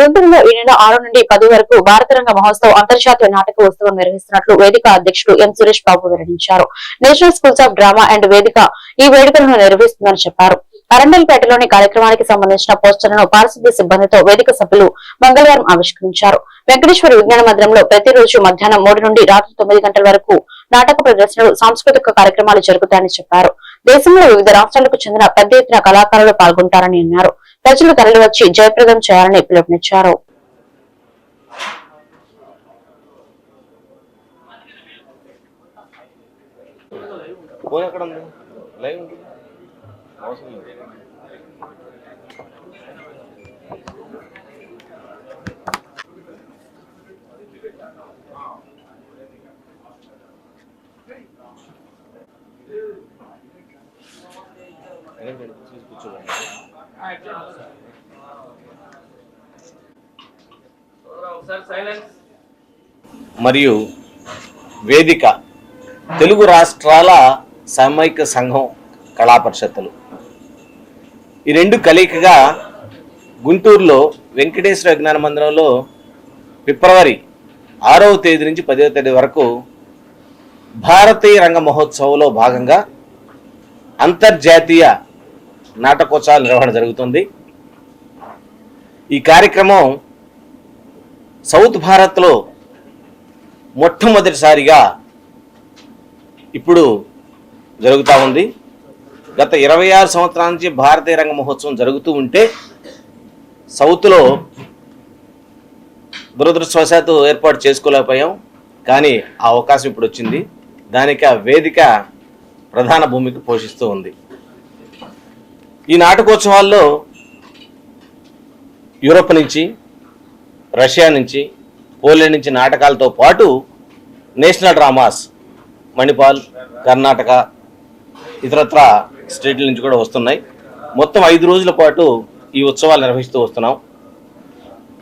గుంటూరులో ఈ నెల ఆరు నుండి పది వరకు భారతరంగ మహోత్సవ్ అంతర్జాతీయ నాటక ఉత్సవం నిర్వహిస్తున్నట్లు వేదిక అధ్యక్షుడు ఎం సురేష్ బాబు వెల్లడించారు. National schools of drama and వేదిక ఈ వేడుకలను నిర్వహిస్తుందని చెప్పారు. అరండల్పేటలోని కార్యక్రమానికి సంబంధించిన పోస్టర్లను పారిశుద్ధ్య సిబ్బందితో వేదిక సభ్యులు మంగళవారం ఆవిష్కరించారు. వెంకటేశ్వర విజ్ఞాన మందిరంలో ప్రతిరోజు మధ్యాహ్నం మూడు నుండి రాత్రి తొమ్మిది గంటల వరకు నాటక ప్రదర్శనలు సాంస్కృతిక కార్యక్రమాలు జరుగుతాయని చెప్పారు. దేశంలో వివిధ రాష్ట్రాలకు చెందిన పెద్ద ఎత్తున కళాకారులు పాల్గొంటారని అన్నారు. ప్రజలు తరలివచ్చి జయప్రదం చేయాలని పిలుపునిచ్చారు. ఫోన్ ఎక్కడ ఉంది? లైవ్ అవసరం లేదు. మరియు వేదిక తెలుగు రాష్ట్రాల సామూహిక సంఘం కళాపరిషత్తులు ఈ రెండు కలయికగా గుంటూరులో వెంకటేశ్వర విజ్ఞాన మందిరంలో ఫిబ్రవరి ఆరవ తేదీ నుంచి పదవ తేదీ వరకు భారతీయ రంగ మహోత్సవంలో భాగంగా అంతర్జాతీయ నాటకోత్సవాల నిర్వహణ జరుగుతుంది. ఈ కార్యక్రమం సౌత్ భారత్లో మొట్టమొదటిసారిగా ఇప్పుడు జరుగుతూ ఉంది. గత ఇరవై ఆరు సంవత్సరాల నుంచి భారతీయ రంగ మహోత్సవం జరుగుతూ ఉంటే సౌత్లో దురదృష్టవశాత్తు ఏర్పాటు చేసుకోలేకపోయాం. కానీ ఆ అవకాశం ఇప్పుడు వచ్చింది. దానికి ఆ వేదిక ప్రధాన భూమికి పోషిస్తూ ఉంది. ఈ నాటకోత్సవాల్లో యూరోప్ నుంచి రష్యా నుంచి పోలాండ్ నుంచి నాటకాలతో పాటు నేషనల్ డ్రామాస్ మణిపాల్ కర్ణాటక ఇతరత్ర స్టేట్ల నుంచి కూడా వస్తున్నాయి. మొత్తం ఐదు రోజుల పాటు ఈ ఉత్సవాలు నిర్వహిస్తూ వస్తున్నాం.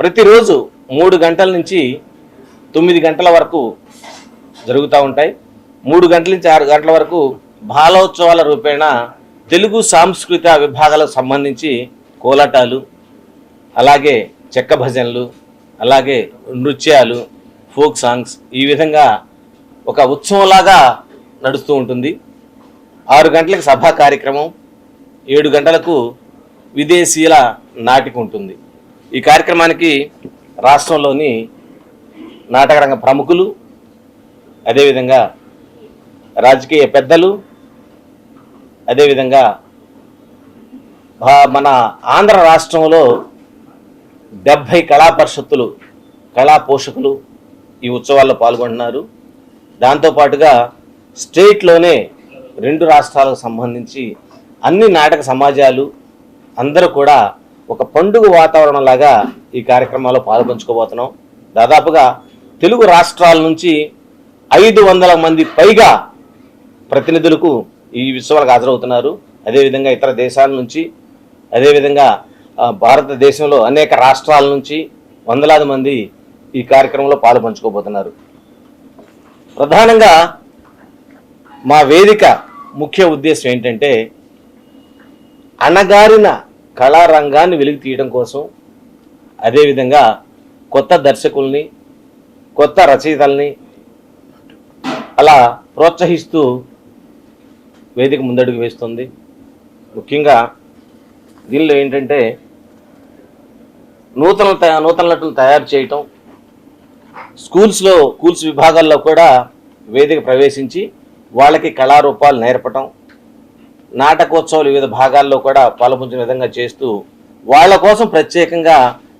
ప్రతిరోజు మూడు గంటల నుంచి తొమ్మిది గంటల వరకు జరుగుతూ ఉంటాయి. మూడు గంటల నుంచి ఆరు గంటల వరకు బాలోత్సవాల రూపేణ తెలుగు సాంస్కృతిక విభాగాలకు సంబంధించి కోలాటాలు అలాగే చెక్క భజనలు అలాగే నృత్యాలు ఫోక్ సాంగ్స్ ఈ విధంగా ఒక ఉత్సవంలాగా నడుస్తూ ఉంటుంది. ఆరు గంటలకు సభా కార్యక్రమం ఏడు గంటలకు విదేశీయుల నాటిక ఉంటుంది. ఈ కార్యక్రమానికి రాష్ట్రంలోని నాటకరంగ ప్రముఖులు అదేవిధంగా రాజకీయ పెద్దలు అదేవిధంగా మన ఆంధ్ర రాష్ట్రంలో డెబ్భై కళా పరిషత్తులు కళా పోషకులు ఈ ఉత్సవాల్లో పాల్గొంటున్నారు. దాంతోపాటుగా స్టేట్లోనే రెండు రాష్ట్రాలకు సంబంధించి అన్ని నాటక సమాజాలు అందరూ కూడా ఒక పండుగ వాతావరణం లాగా ఈ కార్యక్రమాల్లో పాల్పంచుకోబోతున్నాం. దాదాపుగా తెలుగు రాష్ట్రాల నుంచి ఐదు వందల మంది పైగా ప్రతినిధులకు ఈ ఉత్సవాలకు హాజరవుతున్నారు. అదేవిధంగా ఇతర దేశాల నుంచి అదేవిధంగా భారతదేశంలో అనేక రాష్ట్రాల నుంచి వందలాది మంది ఈ కార్యక్రమంలో పాలు పంచుకోబోతున్నారు ప్రధానంగా మా వేదిక ముఖ్య ఉద్దేశం ఏంటంటే అణగారిన కళారంగాన్ని వెలికి తీయడం కోసం అదేవిధంగా కొత్త దర్శకుల్ని కొత్త రచయితల్ని అలా ప్రోత్సహిస్తూ వేదిక ముందడుగు వేస్తుంది. ముఖ్యంగా దీనిలో ఏంటంటే నూతన నూతన నటులు తయారు చేయటం స్కూల్స్లో స్కూల్స్ విభాగాల్లో కూడా వేదిక ప్రవేశించి వాళ్ళకి కళారూపాలు నేర్పటం నాటకోత్సవాలు వివిధ భాగాల్లో కూడా పాల్పంచిన విధంగా చేస్తూ వాళ్ళ కోసం ప్రత్యేకంగా